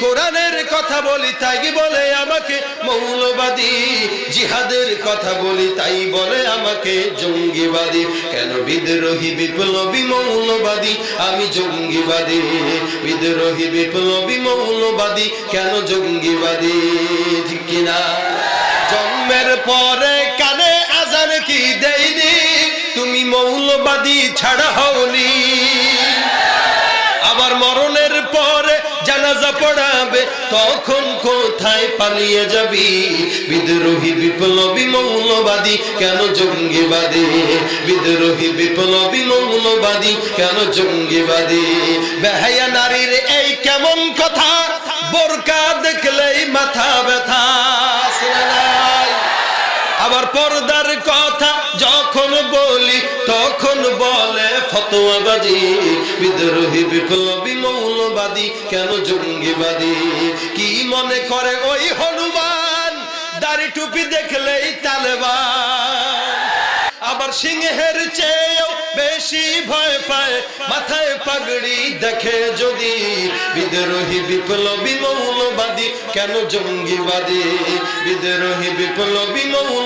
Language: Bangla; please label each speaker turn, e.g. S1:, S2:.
S1: কোরআনের কথা বলি, তাই বলে আমাকে মৌলবাদী। জিহাদের কথা বলি, তাই বলে আমাকে জঙ্গিবাদী। কেন বিদ্রোহী, বিপ্লবী, মৌলবাদী? আমি জঙ্গিবাদী। বিদ্রোহী, বিপ্লবী, মৌলবাদী, কেন জঙ্গিবাদী? ঠিক কিনা? জন্মের পরে কানে আজান কি দেয়নি? তুমি মৌলবাদী ছাড়া হওনি জানাজা পড়াবে, তখন কোথায় পালিয়ে যাবি? বিদ্রোহী, বিপ্লবী, মৌলবাদী, কেন জঙ্গিবাদী? বিদ্রোহী, বিপ্লবী, মৌলবাদী, কেন জঙ্গিবাদী? বেহায়া নারীর এই কেমন কথা? বোরকা দেখলেই মাথা ব্যথা। আবার পর্দার কথা যখন বলি তখন বলে ফতোয়াবাদী বিদ্রোহী বিপ্লবী মৌলবাদী, কেন জঙ্গিবাদী? কি মনে করে ওই হনুমান? দাড়ি টুপি দেখলেই তালেবান। আবার সিংহের চেয়েও বেশি ভয় পায়, মাথায় পাগড়ি দেখে যদি বিদ্রোহী বিপ্লবী মৌলবাদী, কেন জঙ্গিবাদী? বিদ্রোহী বিপ্লবী মৌল